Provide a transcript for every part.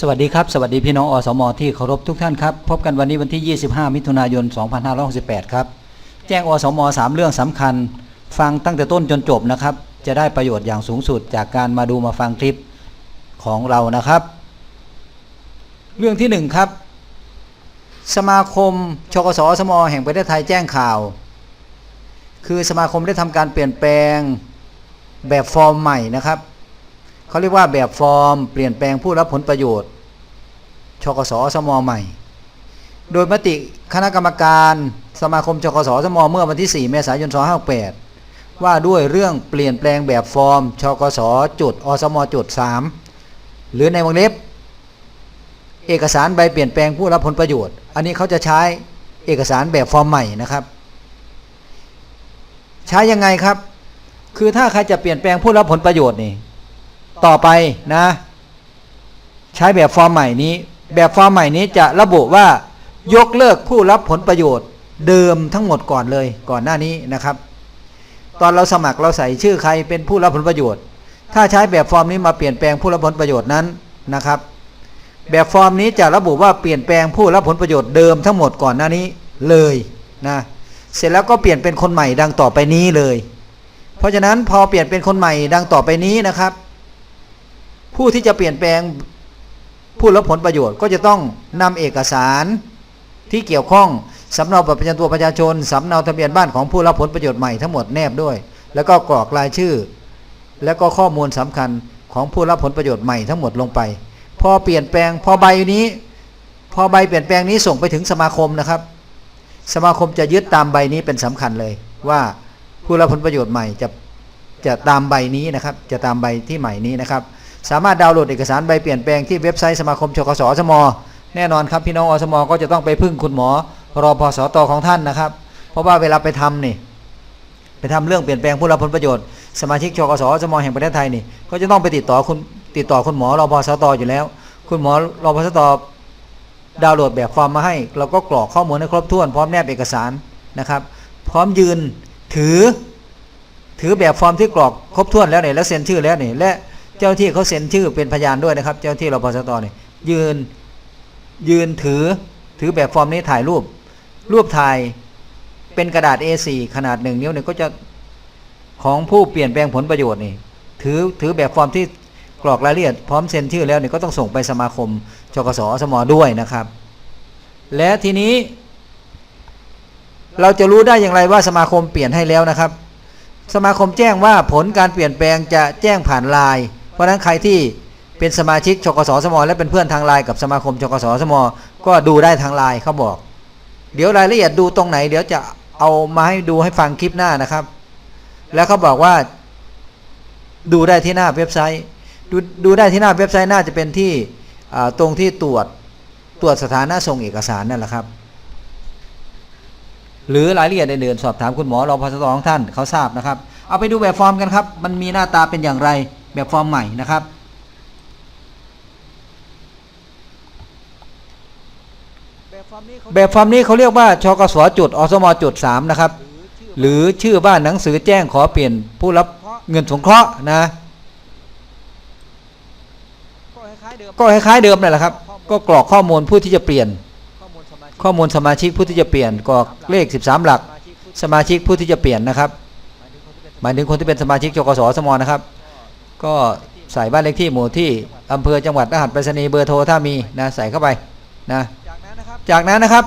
สวัสดีครับ สวัสดีพี่น้องอสมที่เคารพทุกท่านครับ พบกันวันนี้วันที่ 25 มิถุนายน 2568 ครับ แจ้งอสม 3 เรื่องสำคัญ ฟังตั้งแต่ต้นจนจบนะครับ จะได้ประโยชน์อย่างสูงสุดจากการมาดูมาฟังคลิปของเรานะครับ เรื่องที่ 1 ครับ สมาคมชกสอสมแห่งประเทศไทยแจ้งข่าว คือสมาคมได้ทำการเปลี่ยนแปลงแบบฟอร์มใหม่นะครับ เขาเรียกว่าแบบฟอร์ม เปลี่ยนแปลงผู้รับผลประโยชน์ชกสสมใหม่ โดยมติคณะกรรมการสมาคมชกสสมเมื่อวันที่ 4 เมษายน 2568ว่าด้วยเรื่องเปลี่ยนแปลงแบบฟอร์มชกสจุดอสมจุด3หรือในวงเล็บ เอกสารใบเปลี่ยนแปลงผู้รับผลประโยชน์ อันนี้เขาจะใช้เอกสารแบบฟอร์มใหม่นะครับ ใช้ยังไงครับ คือถ้าใครจะเปลี่ยนแปลงผู้รับผลประโยชน์นี่ ต่อไปนะ ใช้แบบฟอร์มใหม่นี้ แบบฟอร์มใหม่นี้จะระบุว่ายกเลิกผู้รับผลประโยชน์เดิมทั้งหมดก่อนเลยก่อนหน้านี้นะครับ ตอนเราสมัครเราใส่ชื่อใครเป็นผู้รับผลประโยชน์ ถ้าใช้แบบฟอร์มนี้มาเปลี่ยนแปลงผู้รับผลประโยชน์นั้นนะครับ แบบฟอร์มนี้จะระบุว่าเปลี่ยนแปลงผู้รับผลประโยชน์เดิมทั้งหมดก่อนหน้านี้เลยนะเสร็จแล้วก็เปลี่ยนเป็นคนใหม่ดังต่อไปนี้เลย เพราะฉะนั้นพอเปลี่ยนเป็นคนใหม่ดังต่อไปนี้นะครับ ผู้ที่จะเปลี่ยนแปลงผู้รับผลประโยชน์ก็จะต้องนำเอกสารที่เกี่ยวข้องสำเนาบัตรประจำตัวประชาชนสำเนาทะเบียนบ้านของผู้รับผลประโยชน์ใหม่ทั้งหมดแนบด้วย แล้วก็กรอกรายชื่อ แล้วก็ข้อมูลสำคัญของผู้รับผลประโยชน์ใหม่ทั้งหมดลงไป พอเปลี่ยนแปลงพอใบนี้ พอใบเปลี่ยนแปลงนี้ส่งไปถึงสมาคมนะครับ สมาคมจะยึดตามใบนี้เป็นสำคัญเลย ว่าผู้รับผลประโยชน์ใหม่จะจะตามใบนี้นะครับ จะตามใบที่ใหม่นี้นะครับ สามารถดาวน์โหลดเอกสารใบเปลี่ยนแปลงที่เว็บไซต์สมาคมชกสอสมแน่นอนครับพี่น้องอสมก็จะต้องไปพึ่งคุณหมอรอพสตของท่านนะครับ เพราะว่าเวลาไปทำนี่ไปทำเรื่องเปลี่ยนแปลงผู้รับผลประโยชน์สมาชิกชกสอสมแห่งประเทศไทยนี่ก็จะต้องไปติดต่อคุณติดต่อคุณหมอรอพสตอยู่แล้ว คุณหมอรอพสตดาวน์โหลดแบบฟอร์มมาให้เราก็กรอกข้อมูลให้ครบถ้วนพร้อมแนบเอกสารนะครับ พร้อมยืนถือ ถือแบบฟอร์มที่กรอกครบถ้วนแล้วเนี่ยแล้วเซ็นชื่อแล้วเนี่ยและ เจ้าที่เขาเซ็นชื่อเป็นพยานด้วยนะครับ เจ้าที่รพสตเนี่ยยืนยืนถือถือแบบฟอร์มนี้ถ่ายรูป รูปถ่ายเป็นกระดาษ A4 ขนาดหนึ่งนิ้วเนี่ยก็จะของผู้เปลี่ยนแปลงผลประโยชน์นี่ถือถือแบบฟอร์มที่กรอกรายละเอียดพร้อมเซ็นชื่อแล้วเนี่ยก็ต้องส่งไปสมาคมชกสอสมอด้วยนะครับ และทีนี้เราจะรู้ได้อย่างไรว่าสมาคมเปลี่ยนให้แล้วนะครับ สมาคมแจ้งว่าผลการเปลี่ยนแปลงจะแจ้งผ่านไลน์ เพราะฉะนั้นใครที่เป็นสมาชิกชกสสม และเป็นเพื่อนทางไลน์กับสมาคมชกสสม ก็ดูได้ทางไลน์เขาบอก เดี๋ยวรายละเอียดดูตรงไหน เดี๋ยวจะเอามาให้ดูให้ฟังคลิปหน้านะครับ แล้วเขาบอกว่าดูได้ที่หน้าเว็บไซต์ดูดูได้ที่หน้าเว็บไซต์น่าจะเป็นที่ตรงที่ตรวจตรวจสถานะส่งเอกสารนั่นแหละครับ หรือรายละเอียดอื่นๆสอบถามคุณหมอรอพสตของท่านเขาทราบนะครับ เอาไปดูแบบฟอร์มกันครับ มันมีหน้าตาเป็นอย่างไร แบบฟอร์มใหม่นะครับแบบฟอร์มนี้เขาแบบฟอร์มนี้เขาเรียกว่าชกสจุดอสมจุดสามนะครับ หรือชื่อหรือชื่อว่าหนังสือแจ้งขอเปลี่ยนผู้รับเงินสงเคราะห์นะก็คล้ายๆเดิมก็คล้ายๆเดิมนั่นแหละครับ ก็กรอกข้อมูลผู้ที่จะเปลี่ยน ข้อมูลสมาชิกข้อมูลสมาชิกผู้ที่จะเปลี่ยนกรอกเลข 13 หลักสมาชิกผู้สมาชิกผู้ที่จะเปลี่ยนนะครับหมายถึงคนที่เป็นหมายถึงคนที่เป็นสมาชิกชกสสมนะครับ ก็ใส่บ้านเลขที่หมู่ที่อำเภอจังหวัดรหัสไปรษณีย์เบอร์โทรถ้ามีนะใส่เข้าไปนะจากนั้นนะครับจากนั้นนะครับ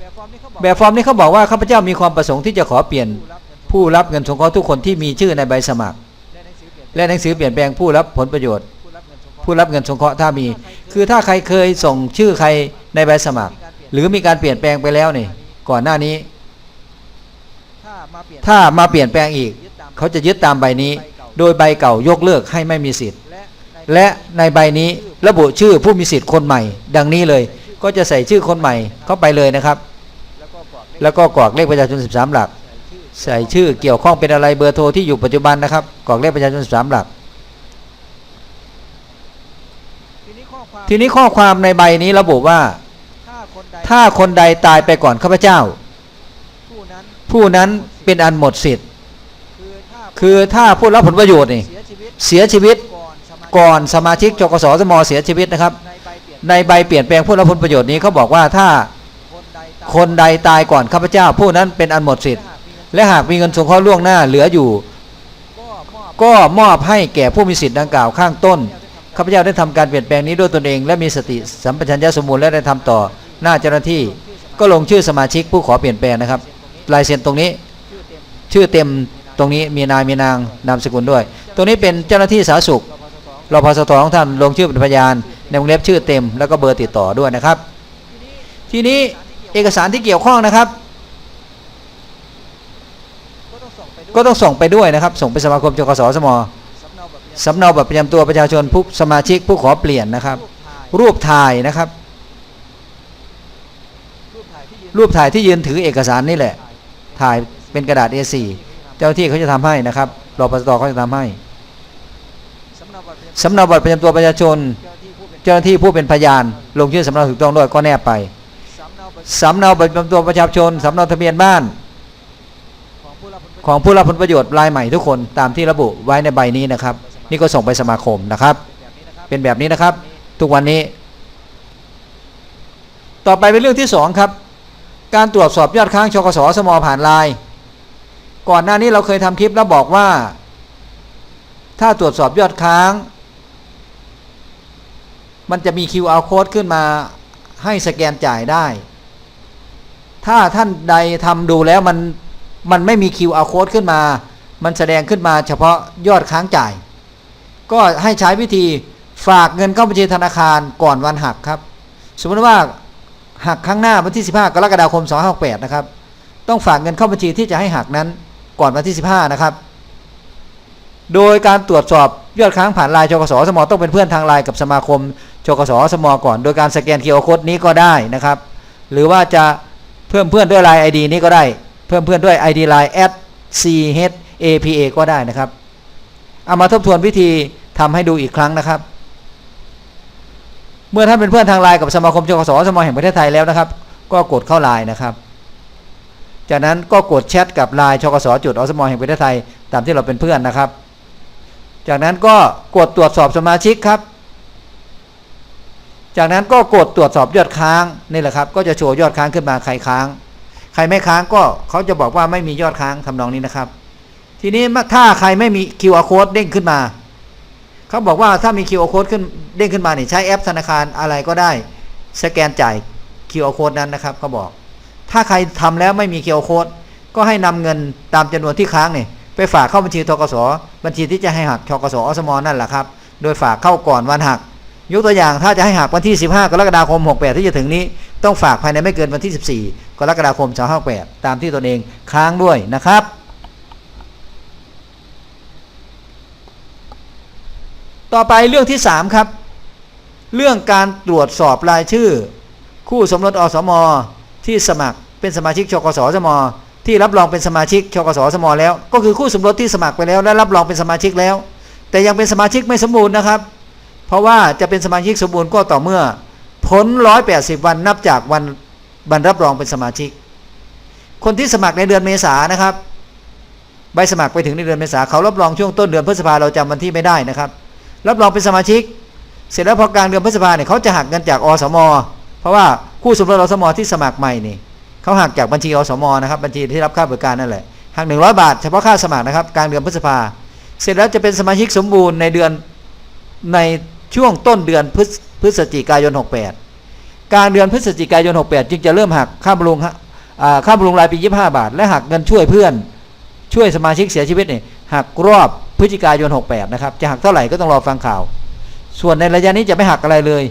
แบบฟอร์มนี้เขาบอกแบบฟอร์มนี้เขาบอกว่าข้าพเจ้ามีความประสงค์ที่จะขอเปลี่ยนผู้รับเงินผู้รับเงินสงเคราะห์ทุกคนที่มีชื่อในใบสมัคร และหนังสือเปลี่ยนและหนังสือเปลี่ยนแปลงผู้รับผลประโยชน์ผู้รับเงินสงเคราะห์ผู้รับเงินสงเคราะห์ถ้ามี คือถ้าใครเคยส่งชื่อใครในใบสมัคร หรือมีการเปลี่ยนแปลงไปแล้วนี่ก่อนหน้านี้ ถ้ามาเปลี่ยนถ้ามาเปลี่ยนแปลงอีกยึดตามเขาจะยึดตามใบนี้ใบเก่า โดยใบเก่ายกเลิกให้ไม่มีสิทธิ์และในและในใบนี้ระบุชื่อผู้มีสิทธิ์คนใหม่ ดังนี้เลย ก็จะใส่ชื่อคนใหม่เข้าไปเลยนะครับ แล้วก็กรอกเลขแล้วก็กรอกเลขประชาชน 13 หลักใส่ชื่อใส่ชื่อเกี่ยวข้องเป็นอะไรเบอร์โทรที่อยู่ปัจจุบันนะครับกรอกเลขประชาชน 13 หลัก ทีนี้ข้อความทีนี้ข้อความในใบนี้ระบุว่าถ้าคนใดถ้าคนใดตายไปก่อนข้าพเจ้า ผู้นั้นผู้นั้นเป็นอันหมดสิทธิ์ คือถ้าคือถ้าผู้รับผลประโยชน์นี่เสียชีวิตก่อนสมาชิกจกสสมเสียชีวิตนะครับ ในใบเปลี่ยนแปลงผู้รับผลประโยชน์นี้เขาบอกว่าถ้าคนใดตายก่อนข้าพเจ้า ผู้นั้นเป็นอันหมดสิทธิ์ และหากมีเงินสงเคราะห์ล่วงหน้าเหลืออยู่ ก็มอบให้แก่ผู้มีสิทธิ์ดังกล่าวข้างต้นข้าพเจ้าได้ทำการเปลี่ยนแปลงนี้ด้วยตนเอง และมีสติสัมปชัญญะสมบูรณ์และได้ทำต่อหน้าเจ้าหน้าที่ ก็ลงชื่อสมาชิกผู้ขอเปลี่ยนแปลงนะครับลายเซ็นตรงนี้ ชื่อเต็ม ตรงนี้มีนายมีนางนามสกุลด้วย ตรงนี้เป็นเจ้าหน้าที่สาธารณสุขรพสตรพสตของท่านลงชื่อเป็นพยานในวงเล็บชื่อเต็ม แล้วก็เบอร์ติดต่อด้วยนะครับ ทีนี้เอกสารที่เกี่ยวข้องนะครับ ก็ต้องส่งไปด้วยนะครับ ส่งไปสมาคมจกสสมสำเนาบบประจำสำเนาบัตรประจำตัวประชาชนผู้สมาชิกผู้ขอเปลี่ยนนะครับ รูปถ่ายนะครับ รูปถ่ายที่ยืนถือเอกสารนี่แหละ ถ่ายเป็นกระดาษ A4 เจ้าหน้าที่เขาจะทำให้นะครับรปสตเขาจะทำให้สำเนาบัตรประจำสำเนาบัตรประจำตัวประชาชนเจ้าหน้าที่ผู้เป็นเจ้าหน้าที่ผู้เป็นพยาน ลงชื่อสำเนาถูกต้องด้วยก็แนบไปสำเนาบัตรสำเนาบัตรประจำตัวประชาชนสำเนาทะเบียนบ้านของผู้รับผลประโยชน์ของผู้รับผลประโยชน์รายใหม่ทุกคนตามที่ระบุไว้ในใบนี้นะครับ นี่ก็ส่งไปสมาคมนะครับ เป็นแบบนี้นะครับ ทุกวันนี้ ต่อไปเป็นเรื่องที่สองครับการตรวจสอบยอดค้างชกสสมผ่านไลน์ ก่อนหน้านี้เราเคยทำคลิปแล้วบอกว่า ถ้าตรวจสอบยอดค้าง มันจะมี QR code ขึ้นมาให้สแกนจ่ายได้ ถ้าท่านใดทำดูแล้วมันมันไม่มี QR code ขึ้นมา มันแสดงขึ้นมาเฉพาะยอดค้างจ่าย ก็ให้ใช้วิธีฝากเงินเข้าบัญชีธนาคารก่อนวันหักครับ สมมติว่าหักครั้งหน้าวันที่ 15 กรกฎาคม 2568 นะครับ ต้องฝากเงินเข้าบัญชีที่จะให้หักนั้น ก่อนวันที่ 15 นะครับ โดยการตรวจสอบยอดค้างผ่านไลน์จกสสมต้องเป็นเพื่อนทางไลน์กับสมาคมจกสสมก่อน โดยการสแกน QR code นี้ก็ได้นะครับ หรือว่าจะเพิ่มเพื่อนด้วยไลน์ ID นี้ก็ได้ เพิ่มเพื่อนด้วย ID line at chapa ก็ได้นะครับ เอามาทบทวนวิธีทำให้ดูอีกครั้งนะครับ เมื่อท่านเป็นเพื่อนทางไลน์กับสมาคมจกสสมแห่งประเทศไทยแล้วนะครับ ก็กดเข้าไลน์นะครับ จากนั้นก็กดแชทกับไลน์ชกสจุดอสมอแห่งประเทศไทยตามที่เราเป็นเพื่อนนะครับ จากนั้นก็กดตรวจสอบสมาชิกครับ จากนั้นก็กดตรวจสอบยอดค้างนี่แหละครับ ก็จะโชว์ยอดค้างขึ้นมาใครค้าง ใครไม่ค้างก็เขาจะบอกว่าไม่มียอดค้างทำนองนี้นะครับ ทีนี้ถ้าใครไม่มี QR code เด้งขึ้นมาเขาบอกว่าถ้ามี QR code ขึ้นเด้งขึ้นมาเนี่ยใช้แอปธนาคารอะไรก็ได้ สแกนจ่าย QR code นั้นนะครับเขาบอก ถ้าใครทำแล้วไม่มี QR code ก็ให้นำเงินตามจำนวนที่ค้างเนี่ยไปฝากเข้าบัญชีทกสบัญชีที่จะให้หักทกสอสมนั่นแหละครับ โดยฝากเข้าก่อนวันหัก ยกตัวอย่างถ้าจะให้หักวันที่ 15 กรกฎาคม 68 ที่จะถึงนี้ ต้องฝากภายในไม่เกินวันที่ 14 กรกฎาคม 2568 ตามที่ตนเองค้างด้วยนะครับต่อไปเรื่องที่ 3 ครับ เรื่องการตรวจสอบรายชื่อ คู่สมรสอสม ที่สมัคร เป็นสมาชิกชกสสมที่รับรองเป็นสมาชิกชกสสมแล้ว ก็คือคู่สมรสที่สมัครไปแล้วและรับรองเป็นสมาชิกแล้ว แต่ยังเป็นสมาชิกไม่สมบูรณ์นะครับ เพราะว่าจะเป็นสมาชิกสมบูรณ์ก็ต่อเมื่อพ้น180 วันนับจากวันบันรับรองเป็นสมาชิก คนที่สมัครในเดือนเมษานะครับใบสมัครไปถึงในเดือนเมษาเขารับรองช่วงต้นเดือนพฤษภาเราจำวันที่ไม่ได้นะครับ รับรองเป็นสมาชิก เสร็จแล้วพอกลางเดือนพฤษภาเนี่ยเขาจะหักเงินจากอสม เพราะว่าคู่สมรสอสมที่สมัครใหม่นี่ เขาหักจากบัญชีอสมนะครับบัญชีที่รับค่าบริการนั่นแหละหัก100บาทเฉพาะค่าสมัครนะครับกลางเดือนพฤษภาเสร็จแล้วจะเป็นสมาชิกสมบูรณ์ในเดือนในช่วงต้นเดือนพฤศพฤศจิกายน 68 กลางเดือนพฤศจิกายน 68 จึงจะเริ่มหักค่าบำรุงค่าบำรุงรายปี 25 บาท และหักเงินช่วยเพื่อน ช่วยสมาชิกเสียชีวิตเนี่ยหักรอบพฤศจิกายน 68 นะครับ จะหักเท่าไหร่ก็ต้องรอฟังข่าว ส่วนในระยะนี้จะไม่หักอะไรเลย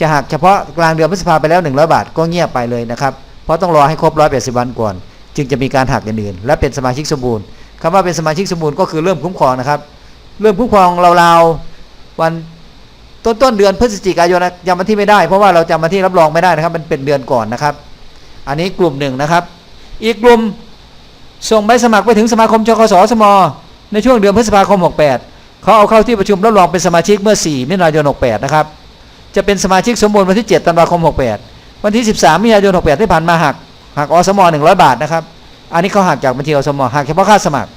จะหักเฉพาะกลางเดือนพฤษภาไปแล้ว 100 บาทก็เงียบไปเลยนะครับ เพราะต้องรอให้ครบ180วันก่อน จึงจะมีการหักอื่น และเป็นสมาชิกสมบูรณ์คำว่าเป็นสมาชิกสมบูรณ์ก็คือเริ่มคุ้มครองนะครับ เริ่มคุ้มครองเราวๆวันต้นต้นเดือนพฤศจิกายนจำวันที่ไม่ได้เพราะว่าเราจำวันที่รับรองไม่ได้นะครับ มันเป็นเดือนก่อนนะครับ อันนี้กลุ่มหนึ่งนะครับ อีกกลุ่มส่งใบสมัครไปถึงสมาคมชกสสม ในช่วงเดือนพฤษภาคม 68 เขาเอาเข้าที่ประชุมรับรองเป็นสมาชิกเมื่อ 4 มิถุนายน 68 นะครับ จะเป็นสมาชิกสมบูรณ์วันที่ 7 ธันวาคม 68 วันที่ 13มิถุนายน68ที่ผ่านมาหักหักอสม100 บาทนะครับ อันนี้เขาหักจากบัญชีอสมหักเฉพาะค่าสมัคร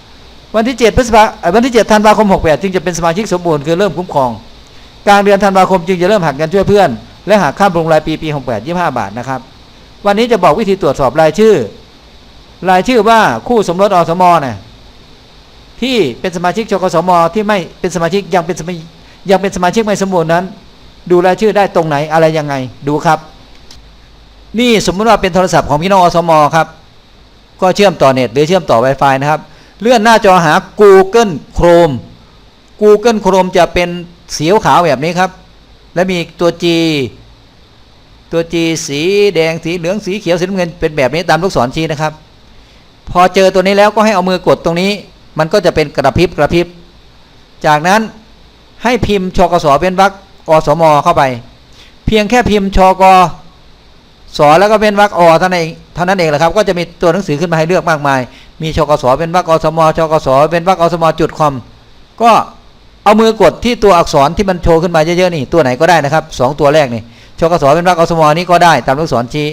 วันที่7พฤษภาวันที่7ธันวาคม 68 จึงจะเป็นสมาชิกสมบูรณ์คือเริ่มคุ้มครองกลางเดือนธันวาคมจึงจะเริ่มหักเงินช่วยเพื่อน และหักค่าบำรุงรายปีปี 68 25 บาทนะครับ วันนี้จะบอกวิธีตรวจสอบรายชื่อ รายชื่อว่าคู่สมรสอสมเนี่ยที่เป็นสมาชิกชกสมที่ไม่เป็นสมาชิกยังเป็นสมายังเป็นสมาชิกไม่สมบูรณ์นั้น ดูรายชื่อได้ตรงไหนอะไรยังไงดูครับ นี่สมมติว่าเป็นโทรศัพท์ของพี่น้องอสมครับ ก็เชื่อมต่อเน็ตหรือเชื่อมต่อ Wi-Fi นะครับ เลื่อนหน้าจอหา Google Chrome Google Chrome จะเป็นสีขาวแบบนี้ครับ และมีตัว G ตัว G สีแดงสีเหลืองสีเขียวสีน้ำเงินเป็นแบบนี้ตามลูกศรชี้นะครับ พอเจอตัวนี้แล้วก็ให้เอามือกดตรงนี้ มันก็จะเป็นกระพริบกระพริบ จากนั้นให้พิมพ์ชกสเป็นวรรคอสมเข้าไป เพียงแค่พิมพ์ชก สอแล้วก็เป็นวรรคอเท่านั้นเองเท่านั้นเองแหละครับ ก็จะมีตัวหนังสือขึ้นมาให้เลือกมากมาย มีชกสเป็นวรรคอสมชกสเป็นวรรคอสมจุดคอมก็เอามือกดที่ตัวอักษรที่มันโชว์ขึ้นมาเยอะๆนี่ตัวไหนก็ได้นะครับสองตัวแรกนี่ชกสเป็นวรรคอสมนี่ก็ได้ตามลูกศรชี้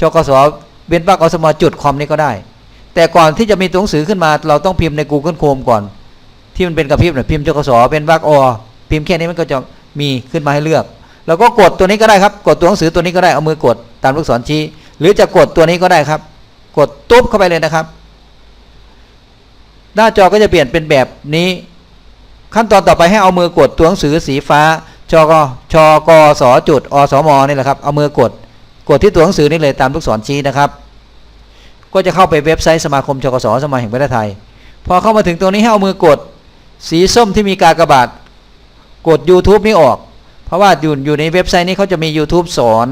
ชกสเป็นวรรคอสมจุดคอมนี่ก็ได้ แต่ก่อนที่จะมีตัวหนังสือขึ้นมา เราต้องพิมพ์ใน Google Chrome ก่อน ที่มันเป็นกระพริบเนี่ยพิมพ์จกสเป็นวรรคอพิมพ์แค่นี้มันก็จะมีขึ้นมาให้เลือกแล้วก็กดตัวนี้ก็ได้ครับ กดตัวหนังสือตัวนี้ก็ได้เอามือกด ตามลูกศรชี้ หรือจะกดตัวนี้ก็ได้ครับ กดตุ๊บเข้าไปเลยนะครับ หน้าจอก็จะเปลี่ยนเป็นแบบนี้ ขั้นตอนต่อไปให้เอามือกดตัวหนังสือสีฟ้าชกชกสจุดอสมนี่แหละครับ เอามือกด กดที่ตัวหนังสือนี่เลยตามลูกศรชี้นะครับ ก็จะเข้าไปเว็บไซต์สมาคมชกสสมาแห่งประเทศไทย พอเข้ามาถึงตรงนี้ให้เอามือกดสีส้มที่มีกากบาทกด YouTube นี้ออก เพราะว่าอยู่อยู่ในเว็บไซต์นี้เขาจะมี YouTube สอน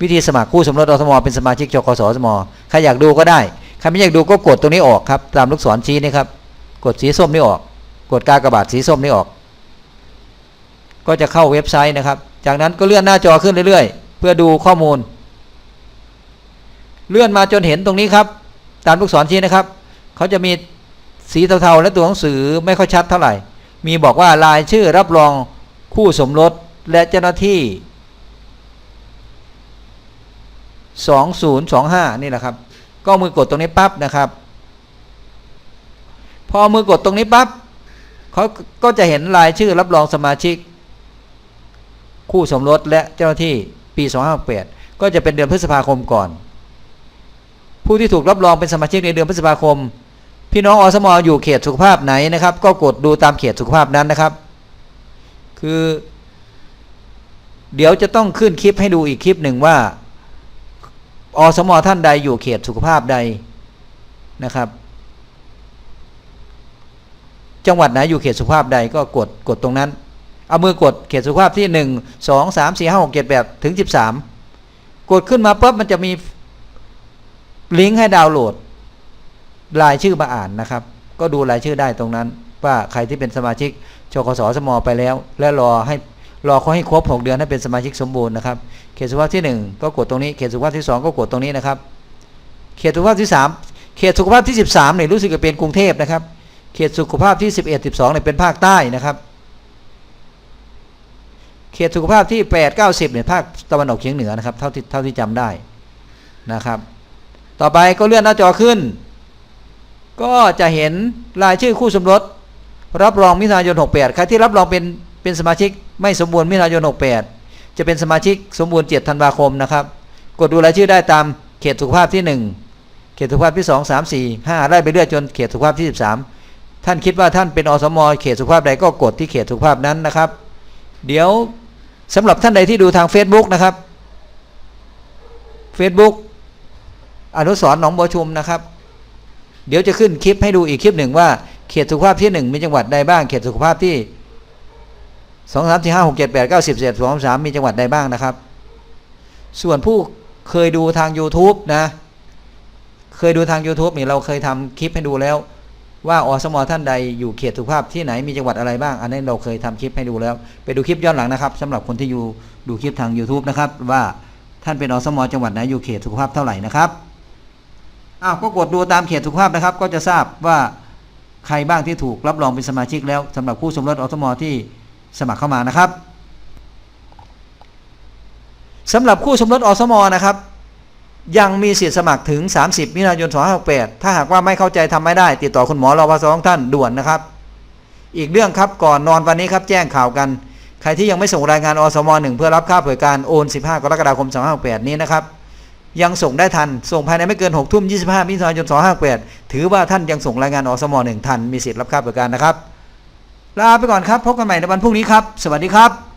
วิธีสมัครคู่สมรสอสมเป็นสมาชิกชกสอสมใครอยากดูก็ได้ใครไม่อยากดูก็กดตรงนี้ออกครับ ตามลูกศรชี้นี่ครับ กดสีส้มนี่ออก กดกากระบาทสีส้มนี่ออก ก็จะเข้าเว็บไซต์นะครับ จากนั้นก็เลื่อนหน้าจอขึ้นเรื่อยๆ เพื่อดูข้อมูล เลื่อนมาจนเห็นตรงนี้ครับ ตามลูกศรชี้นะครับ เขาจะมีสีเทาๆและตัวหนังสือไม่ค่อยชัดเท่าไหร่ มีบอกว่ารายชื่อรับรองคู่สมรสและเจ้าหน้าที่ 2025 นี่แหละครับ ก็มือกดตรงนี้ปั๊บนะครับ พอมือกดตรงนี้ปั๊บเขาก็จะเห็นรายชื่อรับรองสมาชิก คู่สมรสและเจ้าหน้าที่ปี 2568 ก็จะเป็นเดือนพฤษภาคมก่อน ผู้ที่ถูกรับรองเป็นสมาชิกในเดือนพฤษภาคม พี่น้องอสมอยู่เขตสุขภาพไหนนะครับ ก็กดดูตามเขตสุขภาพนั้นนะครับ คือ เดี๋ยวจะต้องขึ้นคลิปให้ดูอีกคลิปหนึ่งว่า อสมอท่านใดอยู่เขตสุขภาพใดนะครับ จังหวัดไหนอยู่เขตสุขภาพใดก็กดกดตรงนั้น เอามือกดเขตสุขภาพที่หนึ่งสองสามสี่ห้าหกเจ็ดแปดถึงสิบสามกดขึ้นมาปุ๊บมันจะมีลิงก์ให้ดาวน์โหลดรายชื่อมาอ่านนะครับ ก็ดูรายชื่อได้ตรงนั้น ว่าใครที่เป็นสมาชิกชกสสมไปแล้ว และรอให้ รอเขาให้ครบ 6 เดือนให้เป็นสมาชิกสมบูรณ์นะครับเขตสุขภาพที่ 1 ก็กดตรงนี้เขตสุขภาพที่ 2 ก็กดตรงนี้นะครับเขตสุขภาพที่ 3 เขตสุขภาพที่ 13เนี่ยรู้สึกจะเป็นกรุงเทพนะครับ เขตสุขภาพที่ 11 12เนี่ยเป็นภาคใต้นะครับ เขตสุขภาพที่ 8 90เนี่ยภาคตะวันออกเฉียงเหนือนะครับเท่าที่เท่าที่จำได้นะครับ ต่อไปก็เลื่อนหน้าจอขึ้น ก็จะเห็นรายชื่อคู่สมรสรับรองมิถุนายน 68 ใครที่รับรองเป็น เป็นสมาชิกไม่สมบูรณ์มิถุนายน68 จะเป็นสมาชิกสมบูรณ์7ธันวาคมนะครับ กดดูรายชื่อได้ตามเขตสุขภาพที่ 1 เขตสุขภาพที่ 2 3 4 5ไล่ไปเรื่อยจนเขตสุขภาพที่ 13 ท่านคิดว่าท่านเป็นอสมเขตสุขภาพใดก็กดที่เขตสุขภาพนั้นนะครับ เดี๋ยวสำหรับท่านใดที่ดูทาง Facebook นะครับ Facebook อนุสรหนองบัวชุมนะครับ เดี๋ยวจะขึ้นคลิปให้ดูอีกคลิปหนึ่งว่าเขตสุขภาพที่หนึ่งมีจังหวัดใดบ้าง เขตสุขภาพที่ สองสามสี่ห้าหกเจ็ดแปดเก้าสิบเจ็ดสองสามมีจังหวัดใดบ้างนะครับ ส่วนผู้เคยดูทาง YouTube นะ เคยดูทาง YouTube นี่เราเคยทำคลิปให้ดูแล้ว ว่าอสมท่านใดอยู่เขตสุขภาพที่ไหนมีจังหวัดอะไรบ้าง อันนี้เราเคยทำคลิปให้ดูแล้ว ไปดูคลิปย้อนหลังนะครับสำหรับคนที่อยู่ดูคลิปทาง YouTube นะครับ ว่าท่านเป็นอสมจังหวัดไหนอยู่เขตสุขภาพเท่าไหร่นะครับอ้าวก็กดดูตามเขตสุขภาพนะครับ ก็จะทราบว่าใครบ้างที่ถูกรับรองเป็นสมาชิกแล้วสำหรับคู่สมรสอสมที่ สมัครเข้ามานะครับสำหรับคู่สมรสอสมนะครับ ยังมีสิทธิ์สมัครถึง 30มิถุนายน2568 ถ้าหากว่าไม่เข้าใจทำไม่ได้ ติดต่อคุณหมอรอพสองท่านด่วนนะครับ อีกเรื่องครับก่อนนอนวันนี้ครับแจ้งข่าวกัน ใครที่ยังไม่ส่งรายงานอสมหนึ่งเพื่อรับค่าเผยการโอน 15 กรกฎาคม2568 นี้นะครับ ยังส่งได้ทันส่งภายในไม่เกิน6ทุ่ม25มิถุนายน2568 ถือว่าท่านยังส่งรายงานอสมหนึ่งทันมีสิทธิ์รับค่าเผยการนะครับ ลาไปก่อนครับ พบกันใหม่ในวันพรุ่งนี้ครับ สวัสดีครับ